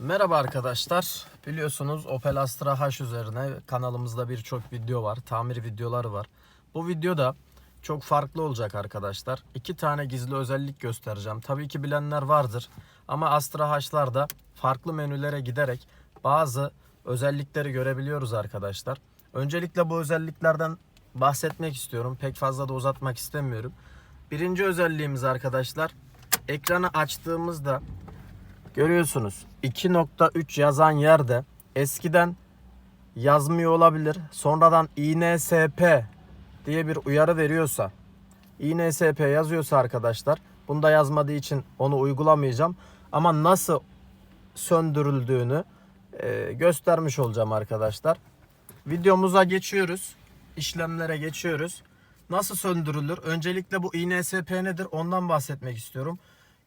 Merhaba arkadaşlar. Biliyorsunuz Opel Astra H üzerine kanalımızda birçok video var. Tamir videoları var. Bu videoda çok farklı olacak arkadaşlar. İki tane gizli özellik göstereceğim. Tabii ki bilenler vardır. Ama Astra H'larda farklı menülere giderek bazı özellikleri görebiliyoruz arkadaşlar. Öncelikle bu özelliklerden bahsetmek istiyorum. Pek fazla da uzatmak istemiyorum. Birinci özelliğimiz arkadaşlar. Ekranı açtığımızda Görüyorsunuz 2.3 yazan yerde eskiden yazmıyor olabilir. Sonradan INSP diye bir uyarı veriyorsa INSP yazıyorsa arkadaşlar bunda yazmadığı için onu uygulamayacağım. Ama nasıl söndürüldüğünü e, göstermiş olacağım arkadaşlar. Videomuza geçiyoruz. İşlemlere geçiyoruz. Nasıl söndürülür? Öncelikle bu INSP nedir? Ondan bahsetmek istiyorum.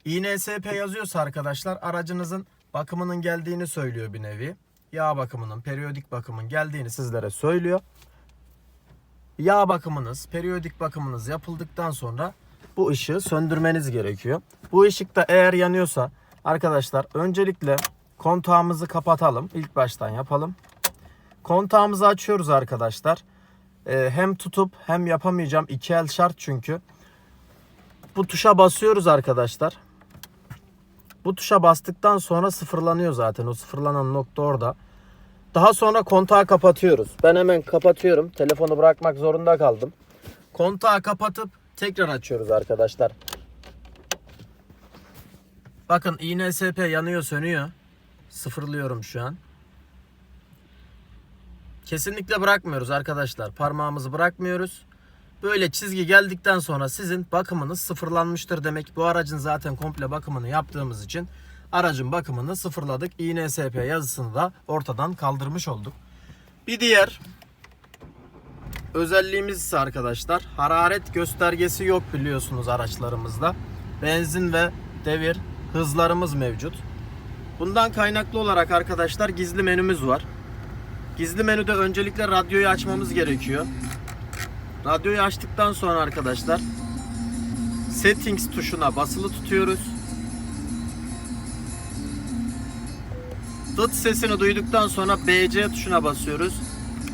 INSP yazıyorsa arkadaşlar aracınızın bakımının geldiğini söylüyor bir nevi. Yağ bakımının, periyodik bakımın geldiğini sizlere söylüyor. Yağ bakımınız, periyodik bakımınız yapıldıktan sonra bu ışığı söndürmeniz gerekiyor. Bu ışık da eğer yanıyorsa arkadaşlar öncelikle kontağımızı kapatalım. İlk baştan yapalım. Kontağımızı açıyoruz arkadaşlar. Ee, hem tutup hem yapamayacağım. iki el şart çünkü. Bu tuşa basıyoruz arkadaşlar. Bu tuşa bastıktan sonra sıfırlanıyor zaten. O sıfırlanan nokta orada. Daha sonra kontağı kapatıyoruz. Ben hemen kapatıyorum. Telefonu bırakmak zorunda kaldım. Kontağı kapatıp tekrar açıyoruz arkadaşlar. Bakın INSP yanıyor sönüyor. Sıfırlıyorum şu an. Kesinlikle bırakmıyoruz arkadaşlar. Parmağımızı bırakmıyoruz. Böyle çizgi geldikten sonra sizin bakımınız sıfırlanmıştır demek. Bu aracın zaten komple bakımını yaptığımız için aracın bakımını sıfırladık. INSP yazısını da ortadan kaldırmış olduk. Bir diğer özelliğimiz ise arkadaşlar hararet göstergesi yok biliyorsunuz araçlarımızda. Benzin ve devir hızlarımız mevcut. Bundan kaynaklı olarak arkadaşlar gizli menümüz var. Gizli menüde öncelikle radyoyu açmamız gerekiyor. Radyoyu açtıktan sonra arkadaşlar Settings tuşuna basılı tutuyoruz. Dıt sesini duyduktan sonra BC tuşuna basıyoruz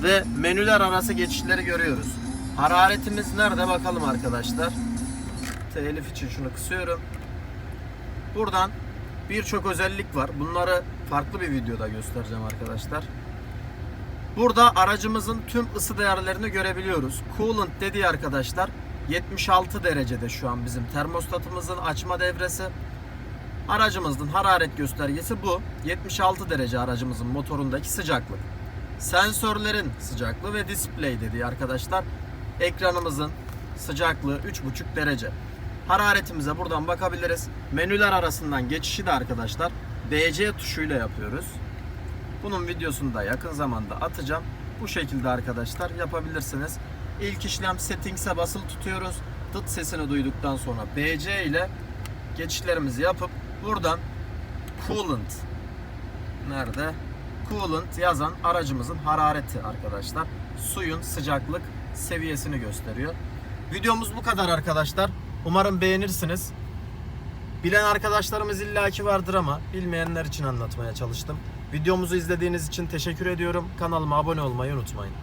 ve menüler arası geçişleri görüyoruz. Hararetimiz nerede bakalım arkadaşlar. Telif için şunu kısıyorum. Buradan birçok özellik var. Bunları farklı bir videoda göstereceğim arkadaşlar. Burada aracımızın tüm ısı değerlerini görebiliyoruz. Coolant dediği arkadaşlar 76 derecede şu an bizim termostatımızın açma devresi. Aracımızın hararet göstergesi bu. 76 derece aracımızın motorundaki sıcaklık. Sensörlerin sıcaklığı ve display dediği arkadaşlar ekranımızın sıcaklığı 3,5 derece. Hararetimize buradan bakabiliriz. Menüler arasından geçişi de arkadaşlar DC tuşuyla yapıyoruz. Bunun videosunu da yakın zamanda atacağım. Bu şekilde arkadaşlar yapabilirsiniz. İlk işlem settings'e basılı tutuyoruz. Dıt sesini duyduktan sonra BC ile geçişlerimizi yapıp buradan coolant nerede? Coolant yazan aracımızın harareti arkadaşlar. Suyun sıcaklık seviyesini gösteriyor. Videomuz bu kadar arkadaşlar. Umarım beğenirsiniz. Bilen arkadaşlarımız illaki vardır ama bilmeyenler için anlatmaya çalıştım. Videomuzu izlediğiniz için teşekkür ediyorum. Kanalıma abone olmayı unutmayın.